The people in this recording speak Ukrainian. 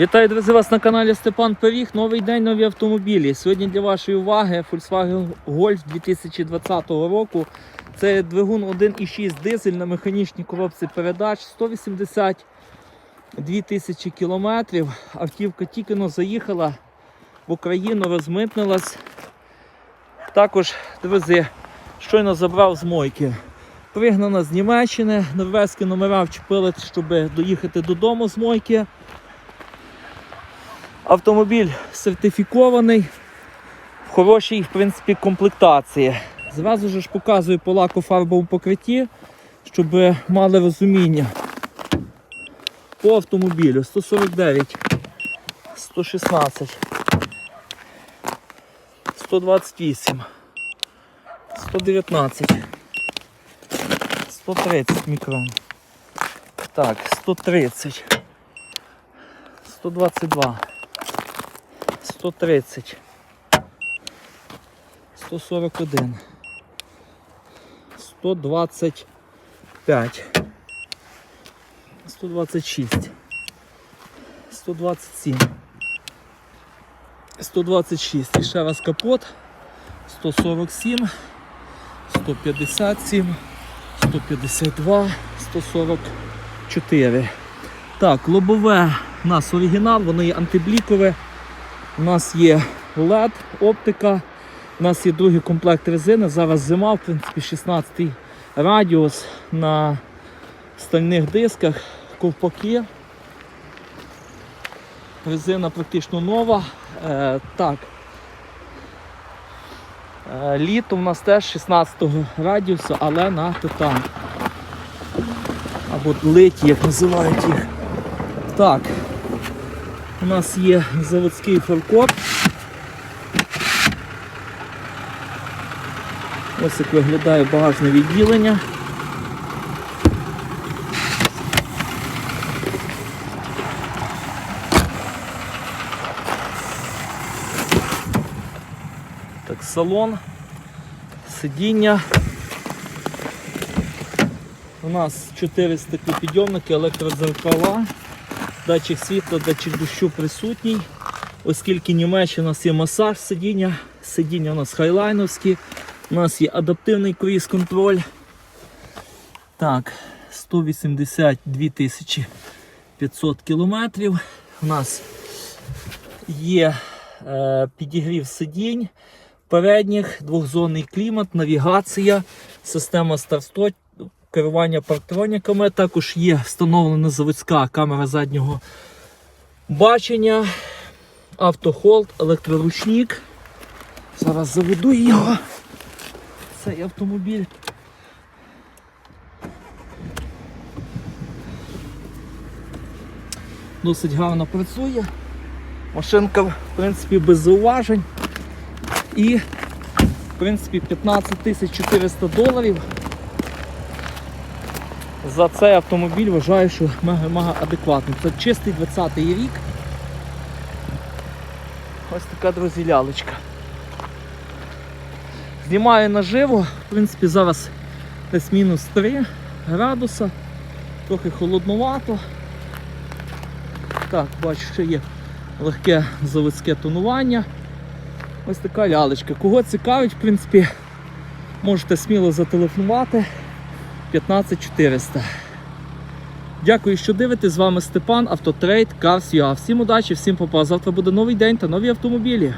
Вітаю, друзі, вас на каналі Степан Пиріг. Новий день, нові автомобілі. Сьогодні для вашої уваги Volkswagen Golf 2020 року. Це двигун 1,6 дизель на механічній коробці передач 182 тисячі кілометрів. Автівка тільки заїхала в Україну, розмитнилась. Також, друзі, щойно забрав з мойки. Пригнана з Німеччини, норвезькі номера вчепили, щоб доїхати додому з мойки. Автомобіль сертифікований, в хорошій, в принципі, комплектації. Зразу ж показую по лаку фарбовому покритті, щоб мали розуміння. По автомобілю 149, 116, 128, 119, 130 мікрон. Так, 130, 122. 130, 141, 125, 126, 127, 126. І ще раз капот. 147, 157, 152, 144. Так, лобове у нас оригінал, воно є антиблікове. У нас є LED, оптика, у нас є другий комплект резини. Зараз зима, в принципі, 16 радіус на стальних дисках, ковпаки. Резина практично нова. Е, так. Е, літо у нас теж 16 радіусу, але на титан. Або литі, як називають їх. Так. У нас є заводський фаркоп. Ось як виглядає багажне відділення. Так, салон, сидіння. У нас 4 стеклопідйомники, електродзеркала. Датчик світла, датчик дощу присутній. Оскільки Німеччина у нас є масаж сидіння, сидіння у нас хайлайновські, у нас є адаптивний круїз контроль. Так, 182 тисячі 500 кілометрів. У нас є е, підігрів сидінь передніх, двохзонний клімат, навігація, система старт-стоп, керування парктроніками. Також є встановлена заводська камера заднього бачення, автохолд, електроручник. Зараз заведу його. Цей автомобіль. Досить гарно працює. Машинка, в принципі, без зауважень. І, в принципі, 15 400 доларів. За цей автомобіль вважаю, що мега-мега адекватний. Це чистий 20-й рік. Ось така, друзі, лялечка. Знімаю наживо, в принципі, зараз десь мінус 3 градуса, трохи холоднувато. Так, бачу, що є легке заводське тонування. Ось така лялечка. Кого цікавить, в принципі, можете сміло зателефонувати. 15400. Дякую, що дивитесь. З вами Степан, Автотрейд, Cars.ua. Всім удачі, всім попа. Завтра буде новий день та нові автомобілі.